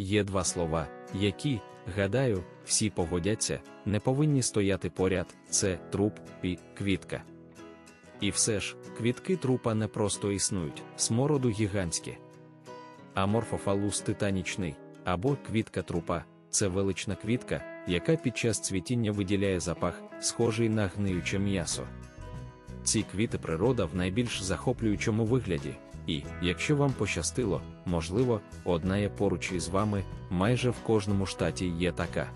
Є два слова, які, гадаю, всі погодяться, не повинні стояти поряд: це труп і квітка. І все ж, квітки трупа не просто існують, смороду гігантські. Аморфофалус титанічний або квітка трупа це велична квітка, яка під час цвітіння виділяє запах, схожий на гниюче м'ясо. Ці квіти природа в найбільш захоплюючому вигляді, і, якщо вам пощастило, можливо, одна є поруч із вами, майже в кожному штаті є така.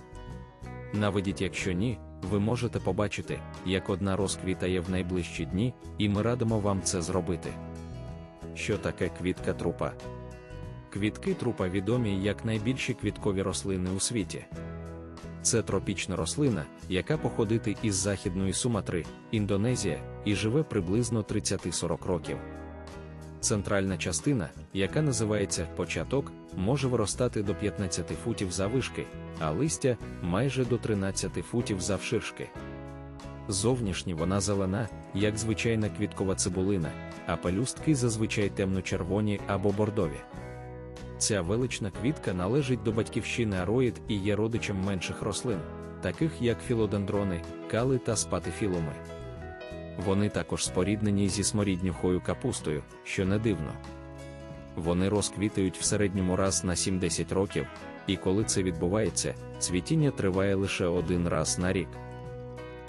Наведіть, якщо ні, ви можете побачити, як одна розквітає в найближчі дні, і ми радимо вам це зробити. Що таке квітка трупа? Квітки трупа відомі як найбільші квіткові рослини у світі. Це тропічна рослина, яка походить із Західної Суматри, Індонезія, і живе приблизно 30-40 років. Центральна частина, яка називається початок, може виростати до 15 футів заввишки, а листя майже до 13 футів завширшки. Зовнішні вона зелена, як звичайна квіткова цибулина, а пелюстки зазвичай темно-червоні або бордові. Ця велична квітка належить до батьківщини ароїд і є родичем менших рослин, таких як філодендрони, кали та спатифілуми. Вони також споріднені зі сморіднюхою капустою, що не дивно. Вони розквітають в середньому раз на 70 років, і коли це відбувається, цвітіння триває лише один раз на рік.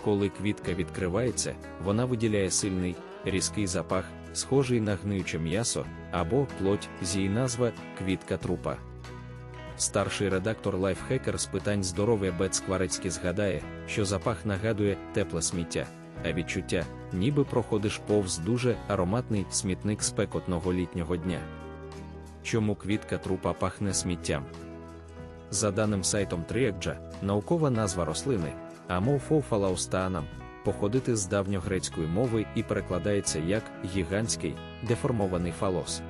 Коли квітка відкривається, вона виділяє сильний, різкий запах, схожий на гниюче м'ясо або плоть з її назва квітка трупа. Старший редактор лайфхекер з питань здоров'я Бет Скварецький згадає, що запах нагадує тепле сміття, а відчуття, ніби проходиш повз дуже ароматний смітник спекотного літнього дня. Чому квітка трупа пахне сміттям? За даним сайтом Тріекджа, наукова назва рослини Амофофалаустаанам походити з давньогрецької мови і перекладається як гігантський деформований фалос.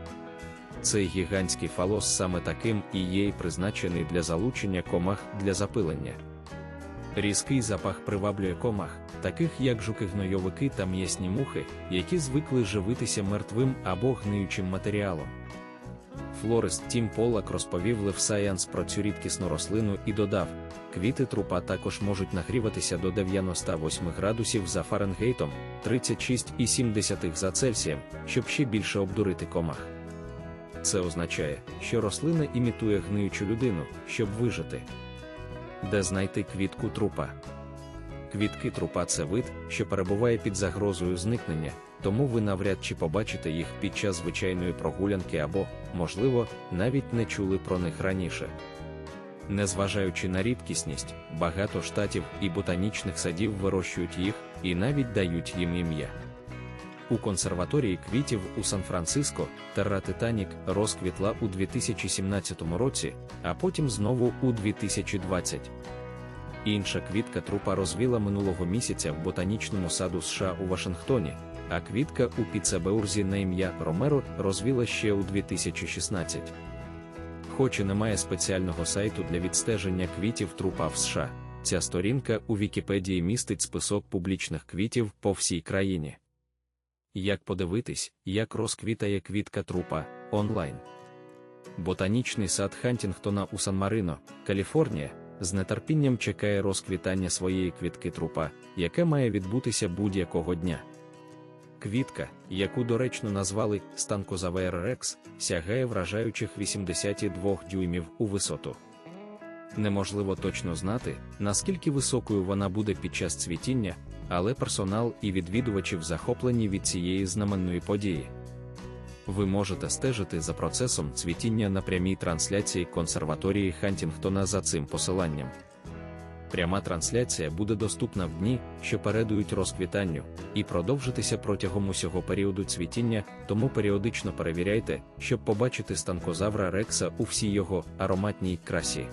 Цей гігантський фалос саме таким і є призначений для залучення комах для запилення. Різкий запах приваблює комах, таких як жуки-гнойовики та м'ясні мухи, які звикли живитися мертвим або гниючим матеріалом. Флорист Тім Полак розповів Лев Science про цю рідкісну рослину і додав: квіти трупа також можуть нагріватися до 98 градусів за Фаренгейтом, 36,7 за Цельсієм, щоб ще більше обдурити комах. Це означає, що рослина імітує гниючу людину, щоб вижити. Де знайти квітку трупа? Квітки трупа це вид, що перебуває під загрозою зникнення, тому ви навряд чи побачите їх під час звичайної прогулянки або, можливо, навіть не чули про них раніше. Незважаючи на рідкісність, багато штатів і ботанічних садів вирощують їх і навіть дають їм ім'я. У консерваторії квітів у Сан-Франциско Терра Титанік розквітла у 2017 році, а потім знову у 2020. Інша квітка трупа розвіла минулого місяця в ботанічному саду США у Вашингтоні, а квітка у Піцебеурзі на ім'я Ромеро розвіла ще у 2016. Хоч і немає спеціального сайту для відстеження квітів трупа в США, ця сторінка у Вікіпедії містить список публічних квітів по всій країні. Як подивитись, як розквітає квітка трупа онлайн. Ботанічний сад Хантінгтона у Сан-Марино, Каліфорнія, з нетерпінням чекає розквітання своєї квітки трупа, яке має відбутися будь-якого дня. Квітка, яку доречно назвали Станкозавер Рекс, сягає вражаючих 82 дюймів у висоту. Неможливо точно знати, наскільки високою вона буде під час цвітіння, але персонал і відвідувачів захоплені від цієї знаменної події. Ви можете стежити за процесом цвітіння на прямій трансляції консерваторії Хантінгтона за цим посиланням. Пряма трансляція буде доступна в дні, що передують розквітанню, і продовжитися протягом усього періоду цвітіння, тому періодично перевіряйте, щоб побачити станкозавра Рекса у всій його ароматній красі.